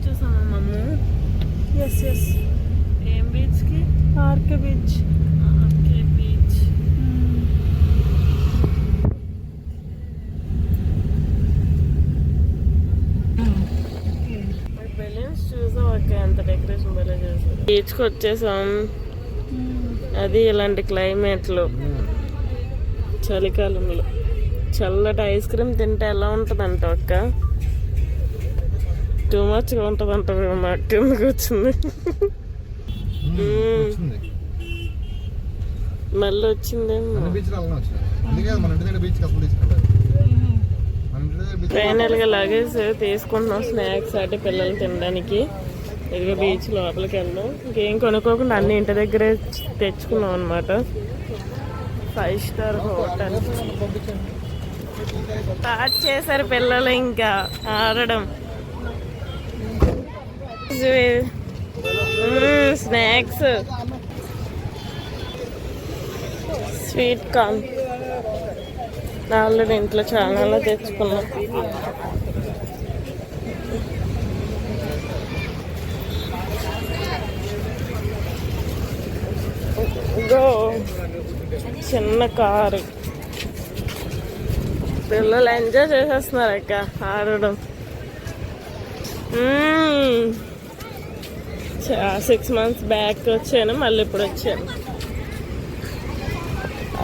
వచ్చేసామా మమ్ము yes yes ఏం బీచ్కి? RK beach. RK beach. Balloons చూసాం ఓకే అంత డెకరేషన్ భలే చేశారు. బీచ్కి వచ్చేసాం. అది ఇలాంటి క్లైమేట్లో. చలికాలంలో. చల్లటి ఐస్ క్రీమ్ తింటే ఎలా ఉంటుందంట అక్క? టూ మచ్గా ఉంటుందంట మా కిందకి వచ్చింది వచ్చింది మళ్ళీ వచ్చిందేమో అన్ని బీచ్లు అలానే వచ్చినాయి అందుకే మన ఇంటి దగ్గర బీచ్కి అసలు తీసుకెళ్ళాలి మన ఇంటి దగ్గర బీచ్ ఫైనల్గా లగేజ్ తీసుకుంటున్నాం స్నాక్స్ అటు పిల్లలు తినడానికి ఇదిగో బీచ్ లోపలికి వెళ్దాం ఇంకేం కొనుక్కోకుండా అన్ని ఇంటి దగ్గరే తెచ్చుకున్నాం అనమాట ఫైవ్ స్టార్ హోటల్ స్టార్ట్ చేశారు పిల్లలు ఇంకా ఆడడం స్నాక్స్ స్వీట్ కార్న్ ఆల్రెడీ ఇంట్లో చాలా తెచ్చుకున్నాం ఇదో చిన్న కారు. పిల్లలు ఎంజాయ్ చేసేస్తున్నారు అక్క ఆడడం. Mm. సిక్స్ మంత్స్ బ్యాక్ వచ్చాను మళ్ళీ ఇప్పుడు వచ్చాను.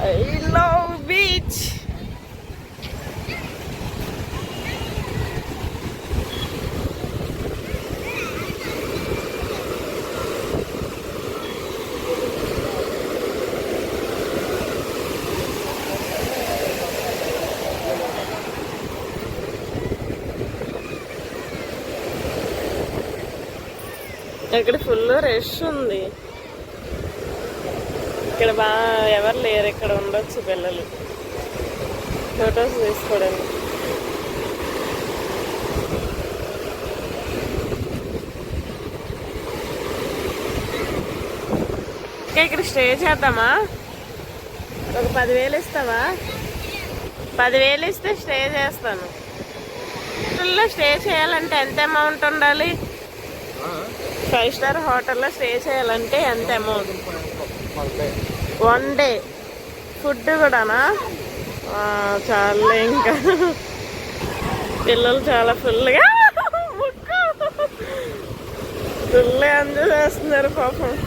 ఐ లవ్ బీచ్ ఇక్కడ ఫుల్ రష్ ఉంది. ఇక్కడ బాగా ఎవరు లేరు ఇక్కడ ఉండొచ్చు పిల్లలు. ఫొటోస్ తీసుకోవడానికి. ఇక్కడ స్టే చేద్దామా? ఒక పదివేలు ఇస్తావా? పదివేలు ఇస్తే స్టే చేస్తాను. స్టే చేయాలంటే ఎంత అమౌంట్ ఉండాలి? ఫైవ్ స్టార్ హోటల్లో స్టే చేయాలంటే ఎంత అమౌంట్? One day. ఫుడ్ కూడానా? ఆ, చాలే ఇంకా. పిల్లలు చాలా ఫుల్గా ఫుల్ ఎంజాయ్ చేస్తున్నారు పాపం.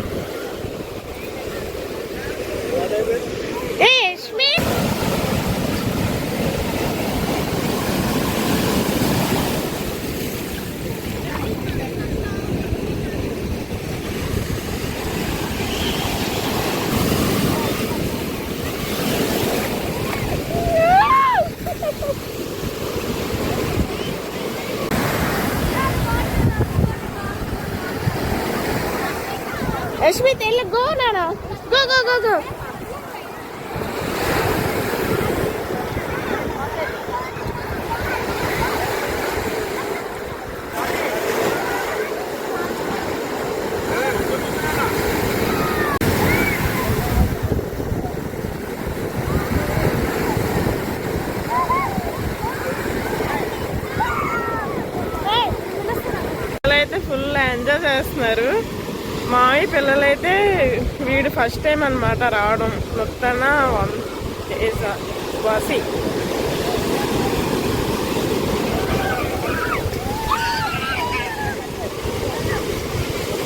ఏ അശ്മിത് എല്ലാം ഗോ എന്നാണോ ഗോ ഗോ ഗോ ഗോ మావి పిల్లలైతే వీడు ఫస్ట్ టైం అన్నమాట రావడం. మొత్తాన వసి.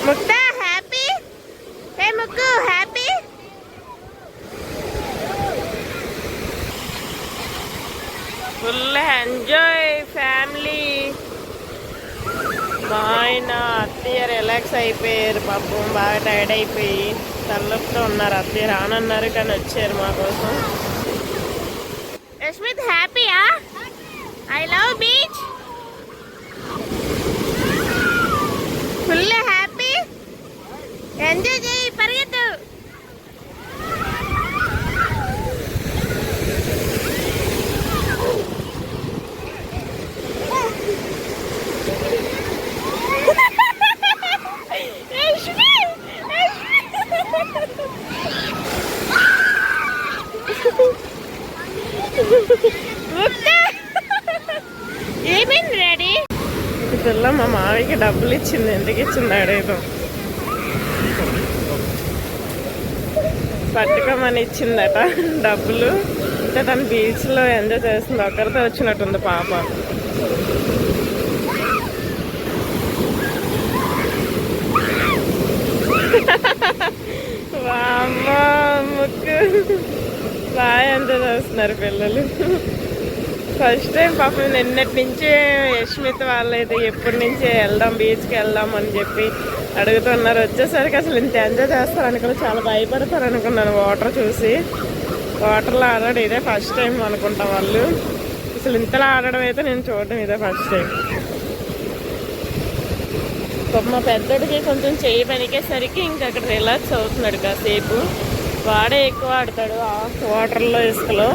ముక్త హ్యాపీ హే ముక్కు హ్యాపీ ఫుల్ ఎంజాయ్ ఫ్యామిలీ మా ఆయన అత్తయ్య రిలాక్స్ అయిపోయారు పాపం బాగా టైర్డ్ అయిపోయి తలనొప్పితో ఉన్నారు. అత్తయ్య రానన్నారు కానీ వచ్చారు మా కోసం. యశ్మిత్ హ్యాపీయా? I love beach full happy enjoy చేయి. మా పిల్లలకి డబ్బులు ఇచ్చింది ఎందుకు ఇచ్చింది అడేదో పట్టుకోమని ఇచ్చిందట డబ్బులు. అంటే తను బీచ్లో ఎంజాయ్ చేస్తుంది ఒక్కరితో వచ్చినట్టుంది పాప. వామ్మ ముక్కు. బాగా ఎంజాయ్ చేస్తున్నారు పిల్లలు. ఫస్ట్ టైం పాపం నిన్నటి నుంచే యష్మిత్ వాళ్ళైతే ఎప్పటి నుంచే వెళ్దాం బీచ్కి వెళ్దాం అని చెప్పి అడుగుతున్నారు. వచ్చేసరికి అసలు ఇంత ఎంజాయ్ చేస్తారు అనుకున్నా చాలా భయపడతారు అనుకున్నాను వాటర్ చూసి. వాటర్లో ఆడడం ఇదే ఫస్ట్ టైం అనుకుంటాం వాళ్ళు. అసలు ఇంతలా ఆడడం అయితే నేను చూడడం ఇదే ఫస్ట్ టైం మా పెద్దోడికి కొంచెం చేయి పనికేసరికి ఇంకా అక్కడ రిలాక్స్ అవుతున్నాడు కాసేపు. వాడే ఎక్కువ ఆడతాడు ఆ వాటర్లో ఇసుకలో.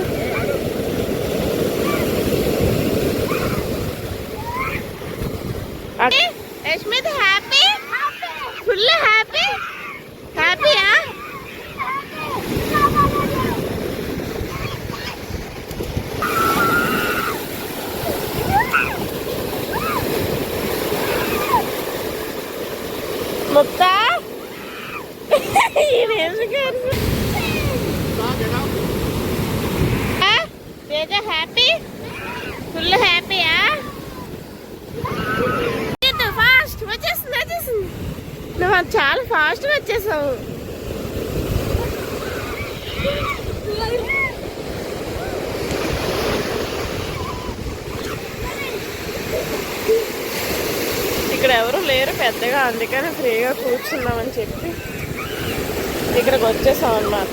యష్మిత్ హ్యాపీ ఫుల్ హ్యాపీ హ్యాపీయా ముక్తా ఈయన ఎందుకు తేజ హ్యాపీ ఫుల్ హ్యాపీయా ఫాస్ట్ వచ్చేస్తుంది వచ్చేసింది నువ్వు అది చాలా ఫాస్ట్గా వచ్చేసావు. ఇక్కడ ఎవరు లేరు పెద్దగా అందుకని ఫ్రీగా కూర్చున్నామని చెప్పి ఇక్కడికి వచ్చేసాం అన్నమాట.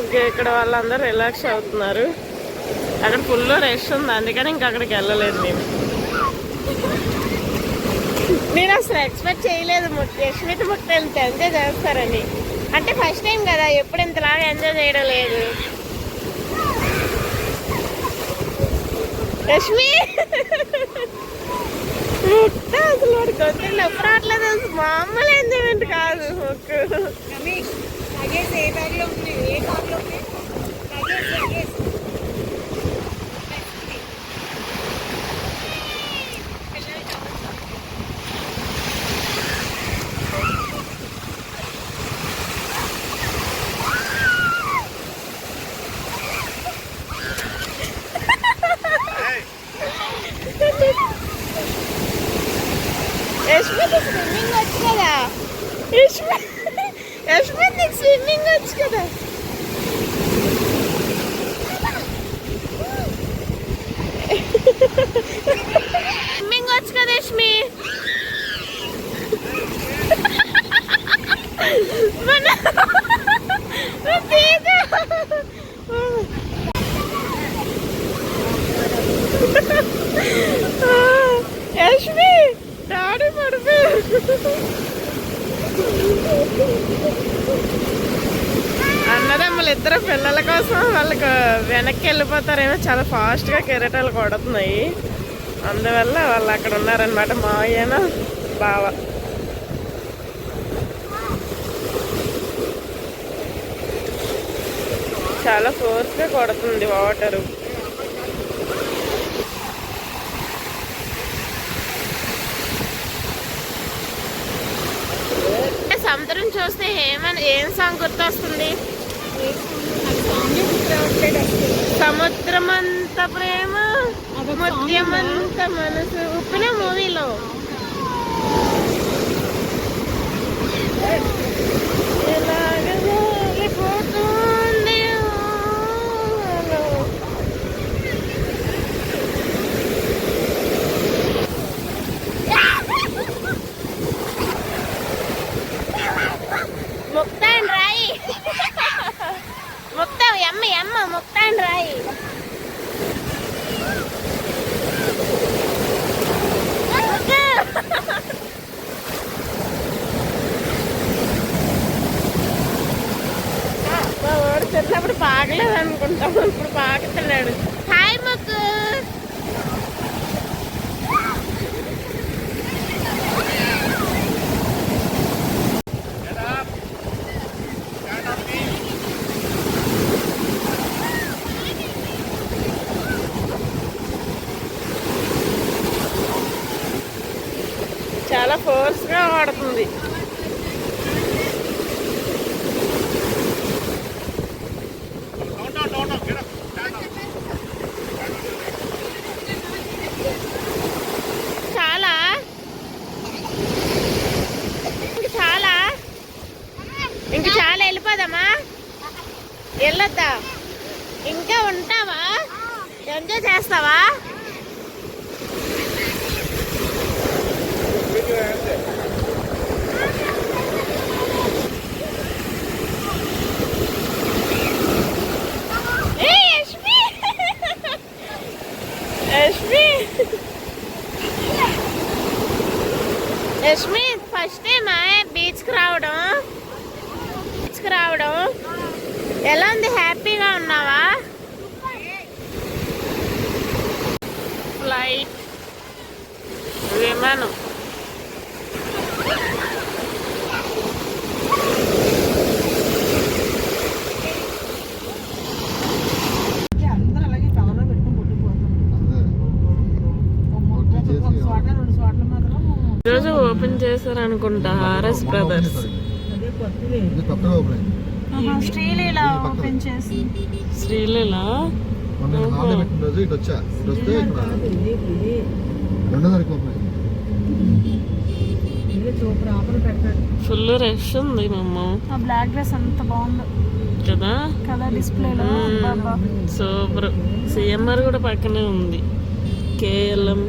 ఇంకా ఇక్కడ వాళ్ళందరూ రిలాక్స్ అవుతున్నారు. అక్కడ ఫుల్ రెస్ట్ ఉంది అందుకని ఇంకా అక్కడికి వెళ్ళలేదు మేము. నేను అసలు ఎక్స్పెక్ట్ చేయలేదు యశ్మిత యశ్మిత్ ముట్ట ఎంత ఎంజాయ్ చేస్తారని. అంటే ఫస్ట్ టైం కదా ఎప్పుడు ఇంతలాగా ఎంజాయ్ చేయడం లేదు. రష్మి ముట్ట అసలు వాడి కొంచెం నొప్పి రావట్లేదు అసలు మామూలు ఎంజాయ్మెంట్ కాదు ముక్కు ఏ బ్యాగ్లో ఉంది? ఏ కార్లో ఉంది లగేజ్ లగేజ్ యశ్మిత్ స్విమ్మింగ్ వచ్చు కదా యశ్మిత్ యశ్మిత్ నీకు స్విమ్మింగ్ వచ్చు కదా స్విమ్మింగ్ వచ్చు కదా యశ్మి మన తేజ. యశ్మి డాడీ పడిపోయారు. అన్నదమ్ములు ఇద్దరు పిల్లల కోసం వాళ్ళకు వెనక్కి వెళ్ళిపోతారేమో చాలా ఫాస్ట్గా కెరటాలు కొడుతున్నాయి. అందువల్ల వాళ్ళు అక్కడ ఉన్నారనమాట మావయ్యన బావ. చాలా ఫోర్స్గా కొడుతుంది వాటరు. సముద్రం చూస్తే ఏమని ఏం సాంగ్ గుర్తొస్తుంది? సాంగ్ గుర్తురావట్లేదు సముద్రమంత ప్రేమ ముత్యమంత మనసు ఉప్పిన మూవీలో. ఎలాగ పోతూ వాడు చిన్నప్పుడు పాకలేదు అనుకుంటాం ఇప్పుడు పాకుతున్నాడు హాయ్ ముక్కు చాలా ఫోర్స్గా ఆడుతుంది చాలా ఇంక చాలా ఇంక చాలా వెళ్ళిపోదామా వెళ్ళొద్దా ఇంకా ఉంటావా? ఎంజాయ్ చేస్తావా? ఏయ్, ఫస్ట్ టైమ్ బీచ్కి రావడం? బీచ్కి రావడం? ఎలా ఉంది? హ్యాపీగా ఉన్నావా? ఫ్లైట్ విమానం. ఈరోజు ఓపెన్ చేశారు అనుకుంటా ఆర్ఎస్ బ్రదర్స్. శ్రీలీల ఓపెన్ చేసి. శ్రీలీల? రోజు ఇటు వచ్చా ఇటు వస్తే ఇక్కడ ఓపెన్ ఫుల్ రష్ ఉంది మమ్మ. ఆ బ్లాక్ డ్రెస్ అంత బాగుంది. కదా? కలర్ డిస్ప్లేలో? సూపర్. సిఎంఆర్ కూడా పక్కనే ఉంది. KLM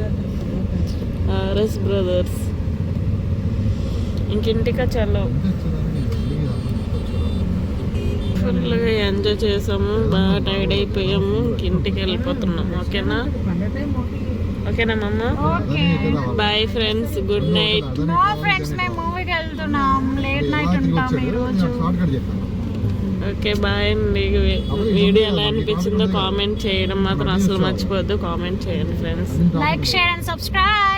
RS brothers. ఇంకింటికా చలో అంటే చూడాలని మళ్ళీ అందరూ వచ్చారు. ఫుల్గా ఎంజాయ్ చేసాము బాగా టైర్డ్ అయిపోయాము ఇంటికి వెళ్ళిపోతున్నాము ఓకేనా? ఓకేనా మమ్మ. Bye friends good night. Friends మేము మూవీకి వెళ్తున్నాం. లేట్ నైట్ రాత్రికి ఉంటాం వచ్చాడు. ఈ రోజు నేను షార్ట్ కట్ చెప్పాను ఓకే బాయ్ అండి. వీడియో ఎలా అనిపించిందో కామెంట్ చేయడం. మాత్రం అసలు మర్చిపోవద్దు. కామెంట్ చేయండి friends. Like share and subscribe.